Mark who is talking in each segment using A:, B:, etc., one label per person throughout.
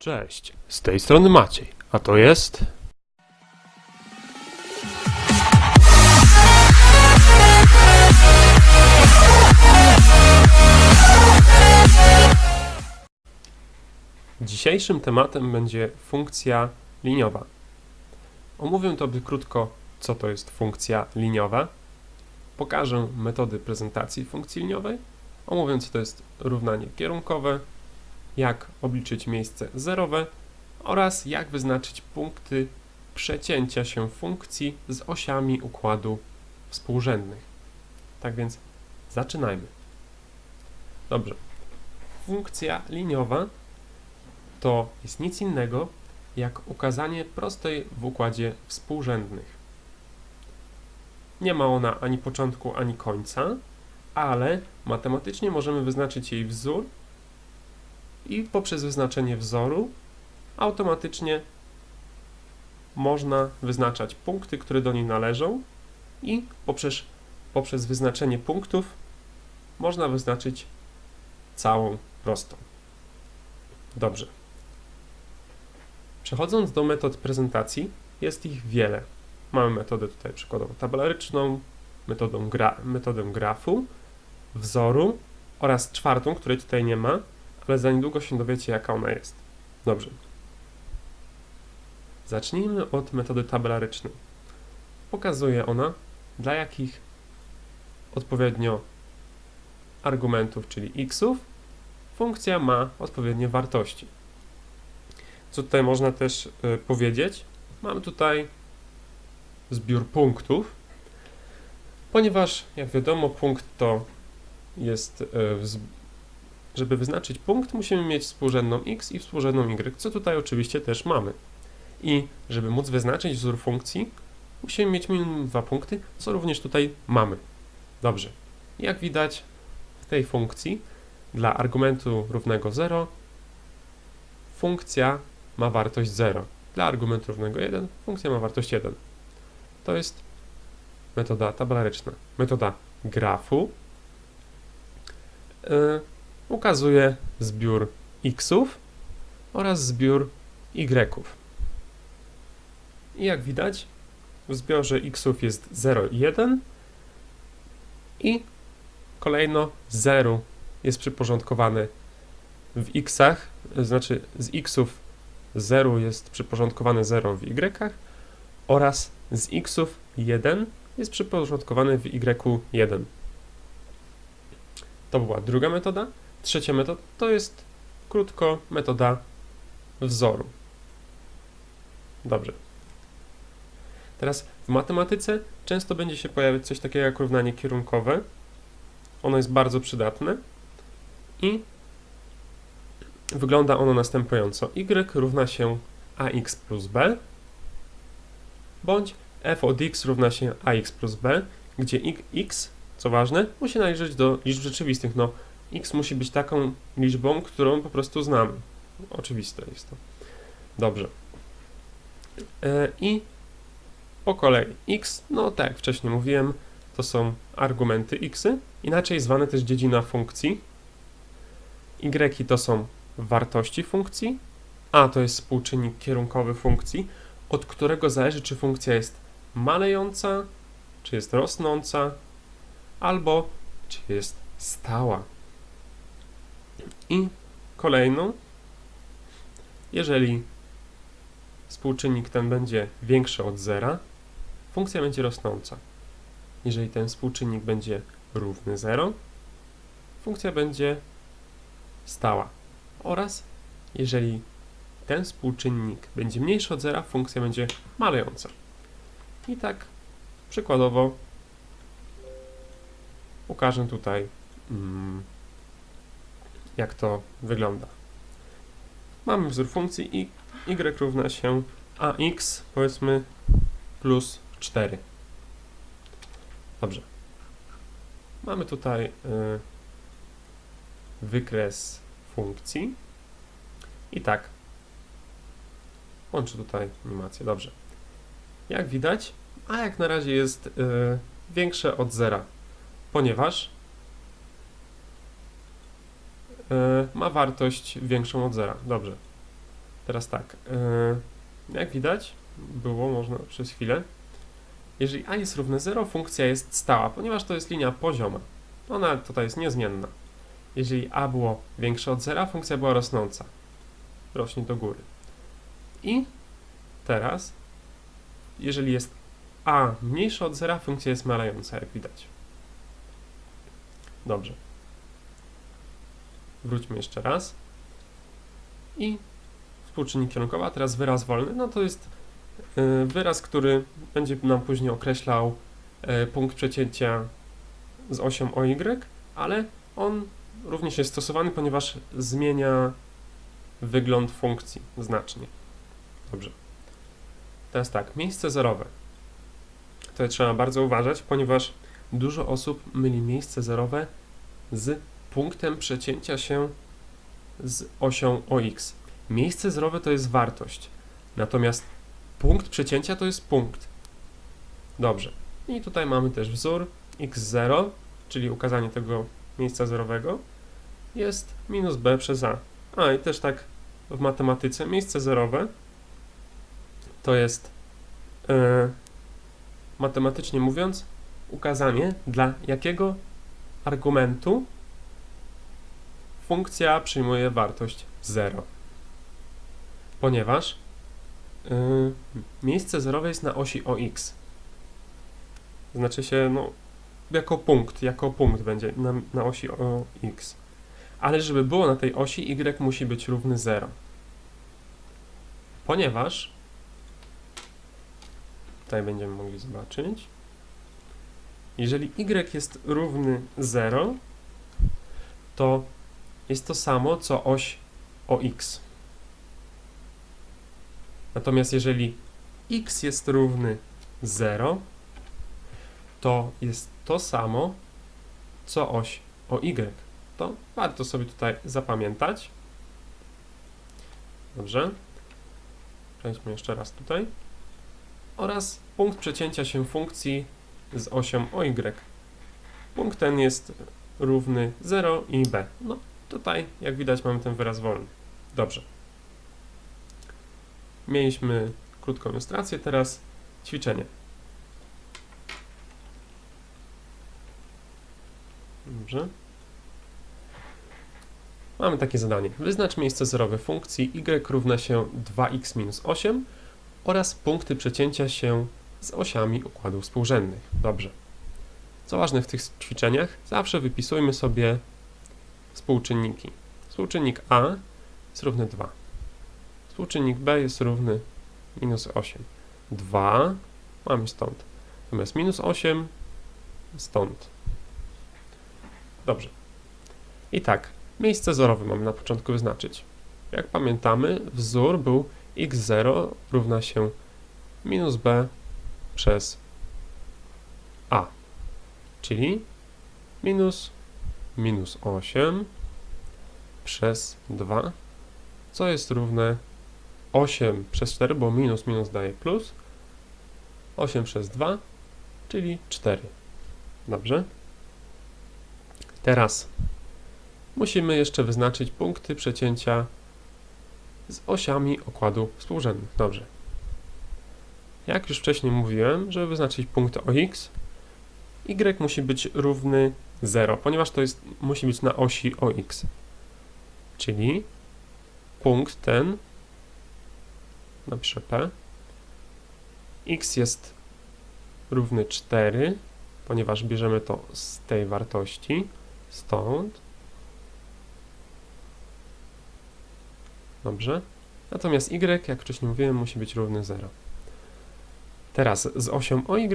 A: Cześć, z tej strony Maciej, a to jest... Dzisiejszym tematem będzie funkcja liniowa. Omówię Tobie krótko, co to jest funkcja liniowa. Pokażę metody prezentacji funkcji liniowej. Omówię, co to jest równanie kierunkowe, jak obliczyć miejsce zerowe oraz jak wyznaczyć punkty przecięcia się funkcji z osiami układu współrzędnych. Tak więc zaczynajmy. Dobrze. Funkcja liniowa to jest nic innego jak ukazanie prostej w układzie współrzędnych. Nie ma ona ani początku, ani końca, ale matematycznie możemy wyznaczyć jej wzór i poprzez wyznaczenie wzoru automatycznie można wyznaczać punkty, które do niej należą i poprzez, poprzez wyznaczenie punktów można wyznaczyć całą prostą. Dobrze. Przechodząc do metod prezentacji, jest ich wiele. Mamy metodę tutaj przykładowo tabelaryczną, metodę, gra, metodę grafu, wzoru oraz czwartą, której tutaj nie ma, ale za niedługo się dowiecie, jaka ona jest. Dobrze. Zacznijmy od metody tabelarycznej. Pokazuje ona, dla jakich odpowiednio argumentów, czyli xów, funkcja ma odpowiednie wartości. Co tutaj można też y, powiedzieć? Mamy tutaj zbiór punktów, ponieważ, jak wiadomo, punkt to jest y, żeby wyznaczyć punkt, musimy mieć współrzędną x i współrzędną y, co tutaj oczywiście też mamy. I żeby móc wyznaczyć wzór funkcji, musimy mieć minimum dwa punkty, co również tutaj mamy. Dobrze. Jak widać w tej funkcji, dla argumentu równego 0, funkcja ma wartość 0. Dla argumentu równego 1, funkcja ma wartość 1. To jest metoda tabelaryczna. Metoda grafu. Yy, ukazuje zbiór xów oraz zbiór y'ów. I jak widać, w zbiorze xów jest 0 i 1 i kolejno 0 jest przyporządkowane w xach, znaczy z xów 0 jest przyporządkowane 0 w y oraz z xów 1 jest przyporządkowane w y1. To była druga metoda. Trzecia metoda to jest krótko metoda wzoru. Dobrze. Teraz w matematyce często będzie się pojawiać coś takiego jak równanie kierunkowe. Ono jest bardzo przydatne i wygląda ono następująco. y równa się ax plus b bądź f od x równa się ax plus b, gdzie x, co ważne, musi należeć do liczb rzeczywistych. No, x musi być taką liczbą, którą po prostu znamy. Oczywiste jest to. Dobrze. E, I po kolei x, no tak jak wcześniej mówiłem, to są argumenty xy, inaczej zwane też dziedzina funkcji. y to są wartości funkcji, a to jest współczynnik kierunkowy funkcji, od którego zależy, czy funkcja jest malejąca, czy jest rosnąca, albo czy jest stała. I kolejną, jeżeli współczynnik ten będzie większy od zera, funkcja będzie rosnąca. Jeżeli ten współczynnik będzie równy 0, funkcja będzie stała. Oraz jeżeli ten współczynnik będzie mniejszy od zera, funkcja będzie malejąca. I tak przykładowo ukażę tutaj, mm, jak to wygląda. Mamy wzór funkcji i y równa się ax, powiedzmy, plus 4. Dobrze. Mamy tutaj y, wykres funkcji. I tak. Łączę tutaj animację. Dobrze. Jak widać, a jak na razie jest y, większe od zera, ponieważ ma wartość większą od zera. Dobrze. Teraz tak, yy, jak widać, było można przez chwilę, jeżeli a jest równe 0, funkcja jest stała, ponieważ to jest linia pozioma. Ona tutaj jest niezmienna. Jeżeli a było większe od 0, funkcja była rosnąca. Rośnie do góry. I teraz, jeżeli jest a mniejsze od 0, funkcja jest malejąca, jak widać. Dobrze. Wróćmy jeszcze raz. I współczynnik kierunkowy, a teraz wyraz wolny, no to jest y, wyraz, który będzie nam później określał y, punkt przecięcia z osią OY, ale on również jest stosowany, ponieważ zmienia wygląd funkcji znacznie. Dobrze. Teraz tak, miejsce zerowe. Tutaj trzeba bardzo uważać, ponieważ dużo osób myli miejsce zerowe z punktem przecięcia się z osią OX. Miejsce zerowe to jest wartość, natomiast punkt przecięcia to jest punkt. Dobrze. I tutaj mamy też wzór x0, czyli ukazanie tego miejsca zerowego, jest minus b przez a. A i też tak w matematyce miejsce zerowe to jest e, matematycznie mówiąc ukazanie dla jakiego argumentu funkcja przyjmuje wartość 0. Ponieważ y, miejsce zerowe jest na osi OX. Znaczy się, no, jako punkt, jako punkt będzie na, na osi OX. Ale żeby było na tej osi, y musi być równy 0. Ponieważ tutaj będziemy mogli zobaczyć. Jeżeli y jest równy 0, to jest to samo co oś OX. Natomiast jeżeli x jest równy 0, to jest to samo co oś OY. To warto sobie tutaj zapamiętać. Dobrze. Przejdźmy jeszcze raz tutaj. Oraz punkt przecięcia się funkcji z osią OY. Punkt ten jest równy 0 i b. No, Tutaj, jak widać, mamy ten wyraz wolny. Dobrze. Mieliśmy krótką ilustrację, teraz ćwiczenie. Dobrze. Mamy takie zadanie. Wyznacz miejsce zerowe funkcji y równa się 2x minus 8 oraz punkty przecięcia się z osiami układów współrzędnych. Dobrze. Co ważne w tych ćwiczeniach, zawsze wypisujmy sobie współczynniki. Współczynnik A jest równy 2. Współczynnik B jest równy minus 8. 2 mamy stąd. Natomiast minus 8 stąd. Dobrze. I tak, miejsce zerowe mamy na początku wyznaczyć. Jak pamiętamy, wzór był x0 równa się minus b przez a, czyli minus minus 8 przez 2, co jest równe 8 przez 4, bo minus minus daje plus, 8 przez 2, czyli 4. Dobrze? Teraz musimy jeszcze wyznaczyć punkty przecięcia z osiami okładu współrzędnych. Dobrze. Jak już wcześniej mówiłem, żeby wyznaczyć punkt OX, y musi być równy 0, ponieważ to jest, musi być na osi OX. Czyli punkt ten, napiszę P, x jest równy 4, ponieważ bierzemy to z tej wartości, stąd. Dobrze. Natomiast y, jak wcześniej mówiłem, musi być równy 0. Teraz z osią OY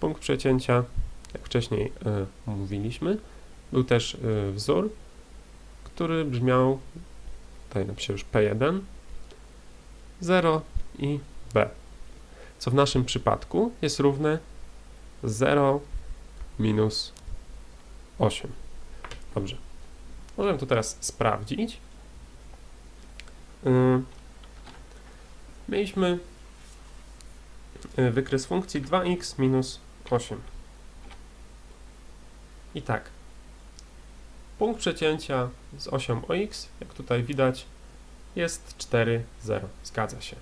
A: punkt przecięcia jak wcześniej y, mówiliśmy. Był też y, wzór, który brzmiał, tutaj napiszę już P1, 0 i B, co w naszym przypadku jest równe 0 minus 8. Dobrze. Możemy to teraz sprawdzić. Yy, mieliśmy wykres funkcji 2x minus 8. I tak, punkt przecięcia z osią OX, jak tutaj widać, jest 4, 0. Zgadza się.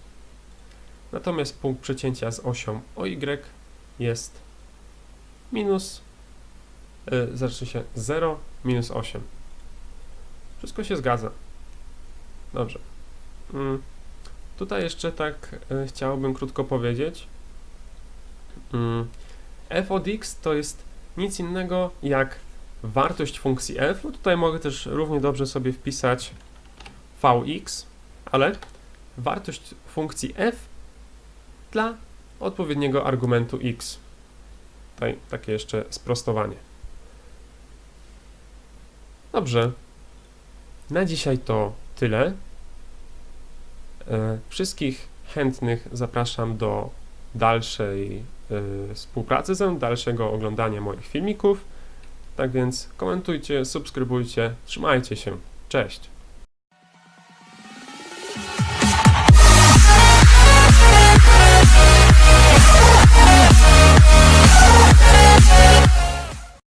A: Natomiast punkt przecięcia z osią OY jest minus, yy, zacznie się 0, minus 8. Wszystko się zgadza. Dobrze. Mm. Tutaj jeszcze tak y, chciałbym krótko powiedzieć. Mm. f od x to jest nic innego jak wartość funkcji f. No tutaj mogę też równie dobrze sobie wpisać vx, ale wartość funkcji f dla odpowiedniego argumentu x. Tutaj takie jeszcze sprostowanie. Dobrze. Na dzisiaj to tyle. E, Wszystkich chętnych zapraszam do dalszej współpracy ze mną, dalszego oglądania moich filmików. Tak więc komentujcie, subskrybujcie, trzymajcie się. Cześć!